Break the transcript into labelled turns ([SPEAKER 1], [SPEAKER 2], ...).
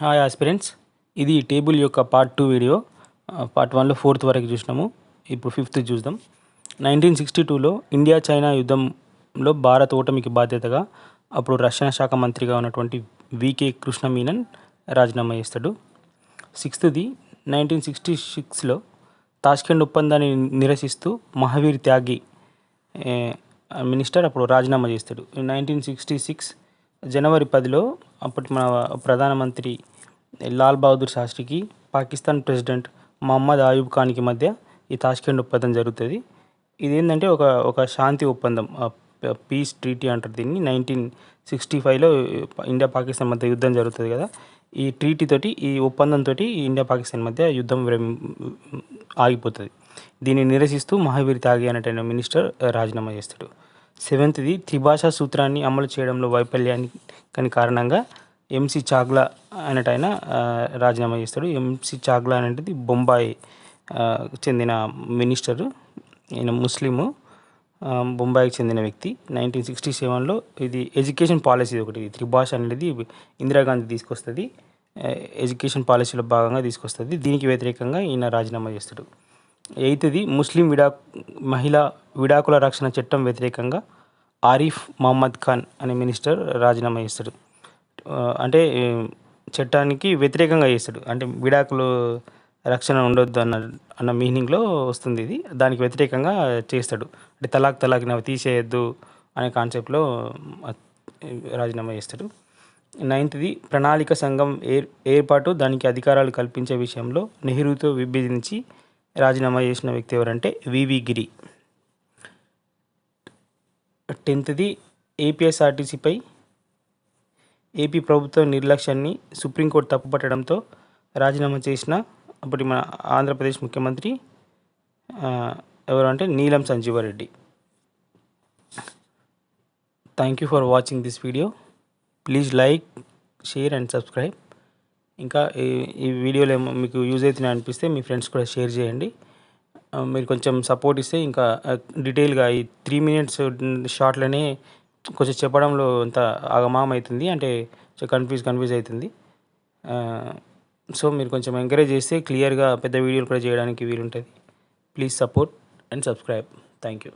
[SPEAKER 1] Hi aspirants ఇది table యొక్క part two video. Part వన్లో ఫోర్త్ వరకు చూసినాము. ఇప్పుడు ఫిఫ్త్ చూద్దాం. నైన్టీన్ సిక్స్టీ టూలో ఇండియా చైనా యుద్ధంలో భారత్ ఓటమికి బాధ్యతగా అప్పుడు రక్షణ శాఖ మంత్రిగా ఉన్నటువంటి వికే కృష్ణ మీనన్ రాజీనామా చేస్తాడు. సిక్స్త్ది నైన్టీన్ సిక్స్టీ సిక్స్లో తాష్కెండ్ ఒప్పందాన్ని నిరసిస్తూ మహావీర్ త్యాగి మినిస్టర్ అప్పుడు రాజీనామా చేస్తాడు. నైన్టీన్ సిక్స్టీ సిక్స్ జనవరి పదిలో అప్పటి మన ప్రధానమంత్రి లాల్ బహదూర్ శాస్త్రికి పాకిస్తాన్ ప్రెసిడెంట్ మహమ్మద్ ఆయూబ్ ఖాన్కి మధ్య ఈ తాష్కెండ్ ఒప్పందం జరుగుతుంది. ఇదేంటంటే ఒక ఒక శాంతి ఒప్పందం పీస్ ట్రీటీ అంటారు దీన్ని. నైన్టీన్ సిక్స్టీ ఫైవ్లో ఇండియా పాకిస్తాన్ మధ్య యుద్ధం జరుగుతుంది కదా. ఈ ట్రీటీ తోటి ఈ ఒప్పందంతో ఇండియా పాకిస్తాన్ మధ్య యుద్ధం ఆగిపోతుంది. దీన్ని నిరసిస్తూ మహావీర్ త్యాగి అనేటైన మినిస్టర్ రాజీనామా చేస్తాడు. సెవెంత్ది త్రిభాషా సూత్రాన్ని అమలు చేయడంలో వైఫల్యానికి కారణంగా ఎంసీ చాగ్లా అనేట ఆయన రాజీనామా చేస్తాడు. ఎంసీ చాగ్లా అనేది బొంబాయి చెందిన మినిస్టరు. ఈయన ముస్లిము బొంబాయికి చెందిన వ్యక్తి. నైన్టీన్ సిక్స్టీ సెవెన్లో ఇది ఎడ్యుకేషన్ పాలసీ ఒకటి. త్రిభాష అనేది ఇందిరాగాంధీ తీసుకొస్తుంది. ఎడ్యుకేషన్ పాలసీలో భాగంగా తీసుకొస్తుంది. దీనికి వ్యతిరేకంగా ఈయన రాజీనామా చేస్తాడు. ఎయిత్ది ముస్లిం విడా మహిళా విడాకుల రక్షణ చట్టం వ్యతిరేకంగా ఆరిఫ్ మహమ్మద్ ఖాన్ అనే మినిస్టర్ రాజీనామా చేస్తాడు. అంటే చట్టానికి వ్యతిరేకంగా చేస్తాడు. అంటే విడాకులు రక్షణ ఉండొద్దు అన్న అన్న మీనింగ్లో వస్తుంది ఇది. దానికి వ్యతిరేకంగా చేస్తాడు. అంటే తలాక్ తలాక్ నవ్వు తీసేయద్దు అనే కాన్సెప్ట్లో రాజీనామా చేస్తాడు. నైన్త్ది ప్రణాళిక సంఘం ఏర్ ఏర్పాటు దానికి అధికారాలు కల్పించే విషయంలో నెహ్రూతో విభజించి రాజీనామా చేసిన వ్యక్తి ఎవరంటే వివి గిరి. టెన్త్ది ఏపీఎస్ఆర్టీసీపై ఏపీ ప్రభుత్వ నిర్లక్ష్యాన్ని సుప్రీంకోర్టు తప్పుపట్టడంతో రాజీనామా చేసిన అప్పటి మన ఆంధ్రప్రదేశ్ ముఖ్యమంత్రి ఎవరు అంటే Neelam Sanjeeva Reddy. Thank you for watching this video please like share and subscribe ఇంకా ఈ ఈ వీడియోలు ఏమో మీకు యూజ్ అవుతున్నాయి అనిపిస్తే మీ ఫ్రెండ్స్ కూడా షేర్ చేయండి. మీరు కొంచెం సపోర్ట్ ఇస్తే ఇంకా డీటెయిల్గా ఈ త్రీ మినిట్స్ షార్ట్లోనే కొంచెం చెప్పడంలో అంత ఆగమాగం అవుతుంది. అంటే కన్ఫ్యూజ్ కన్ఫ్యూజ్ అవుతుంది. సో మీరు కొంచెం ఎంకరేజ్ చేస్తే క్లియర్గా పెద్ద వీడియోలు కూడా చేయడానికి వీలుంటుంది. Please support and subscribe thank you